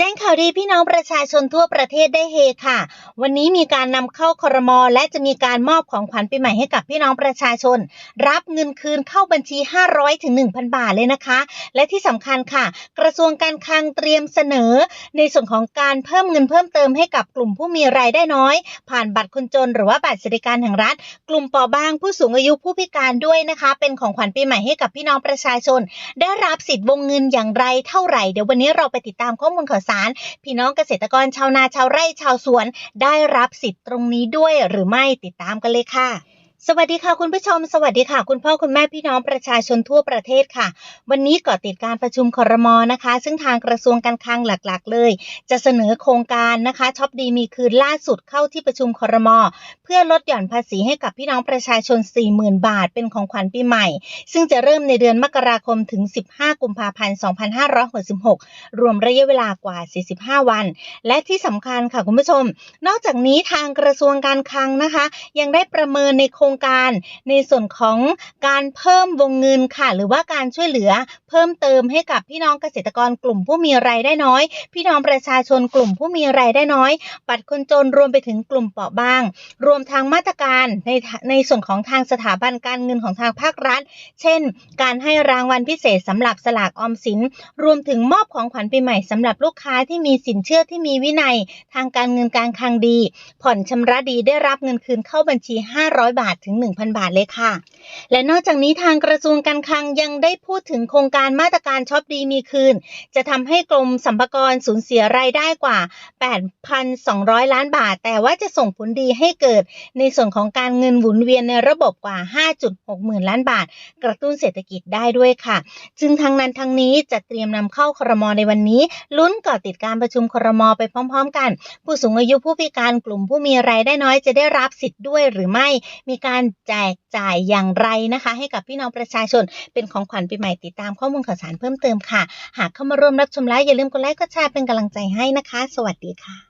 แจ้งข่าวดีพี่น้องประชาชนทั่วประเทศได้เฮค่ะ วันนี้มีการนำเข้าคอรมอและจะมีการมอบของขวัญปีใหม่ให้กับพี่น้องประชาชน รับเงินคืนเข้าบัญชี 500ถึง1,000 บาทเลยนะคะ และที่สำคัญค่ะ กระทรวงการคลังเตรียมเสนอ ในส่วนของการเพิ่มเงินเพิ่มเติมให้กับกลุ่มผู้มีรายได้น้อย ผ่านบัตรคนจน หรือว่าบัตรสวัสดิการแห่งรัฐ กลุ่มเปราะบางผู้สูงอายุผู้พิการด้วยนะคะ เป็นของขวัญปีใหม่ให้กับพี่น้องประชาชน ได้รับสิทธิ์วงเงินอย่างไรเท่าไหร่เดี๋ยววันนี้เราไปติดตามข้อมูลข่าวสาร พี่น้องเกษตรกรชาวนาชาวไร่ชาวสวน ได้รับสิทธิ์ตรงนี้ด้วยหรือไม่ติดตามกันเลยค่ะ สวัสดีค่ะคุณผู้ชม สวัสดีค่ะ คุณพ่อคุณแม่พี่น้องประชาชนทั่วประเทศค่ะ วันนี้ก่อติดการประชุมคอรมอนะคะ ซึ่งทางกระทรวงการคลังหลักๆ เลย จะเสนอโครงการนะคะช็อปดีมีคืนล่าสุดเข้าที่ประชุมคอรมอเพื่อลดหย่อนภาษีให้กับพี่น้องประชาชน 40,000 บาท เป็นของขวัญปีใหม่ ซึ่งจะเริ่มในเดือนมกราคมถึง 15 กุมภาพันธ์ 2566 รวมระยะเวลากว่า 45 วัน และที่สำคัญค่ะคุณผู้ชม นอกจากนี้ทางกระทรวงการคลังนะคะ ยังได้ประเมินในโครงงการ ในส่วนของการเพิ่มวงเงินค่ะ หรือว่าการช่วยเหลือเพิ่มเติมให้กับพี่น้องเกษตรกรกลุ่มผู้มีรายได้น้อย พี่น้องประชาชนกลุ่มผู้มีรายได้น้อยบัตรคนจนรวมไปถึงกลุ่มเปราะบาง รวมทางมาตรการในในส่วนของทางสถาบันการเงินของทางภาครัฐ เช่น การให้รางวัลพิเศษสำหรับสลากออมสิน รวมถึงมอบของขวัญปีใหม่สำหรับลูกค้าที่มีสินเชื่อที่มีวินัย ทางการเงินการคลังดี ผ่อนชำระดีได้รับเงินคืนเข้าบัญชี 500 บาทถึง 1,000 บาทเลยค่ะ และนอกจากนี้ทางกระทรวงการคลังยังได้พูดถึงโครงการมาตรการช็อปดีมีคืน จะทำให้กรมสัมภากรสูญเสียรายได้กว่า 8,200 ล้านบาท แต่ว่าจะส่งผลดีให้เกิด ในส่วนของการเงินหมุนเวียนในระบบกว่า 5.6 หมื่นล้านบาท กระตุ้นเศรษฐกิจได้ด้วยค่ะซึ่งทางนั้นทางนี้จะเตรียมนำเข้าครมในวันนี้ ลุ้นก่อติดการประชุมครมไปพร้อม ๆ กัน ผู้สูงอายุผู้พิการกลุ่มผู้มีรายได้น้อยจะได้รับสิทธิ์ด้วยหรือไม่มีการแจกจ่ายอย่างไรนะคะ ให้กับพี่น้องประชาชน เป็นของขวัญปีใหม่ติดตามข้อมูลข่าวสารเพิ่มเติมค่ะ หากเข้ามาร่วมรับชมไลฟ์อย่าลืมกดไลค์กดแชร์เป็นกำลังใจให้นะคะ สวัสดีค่ะ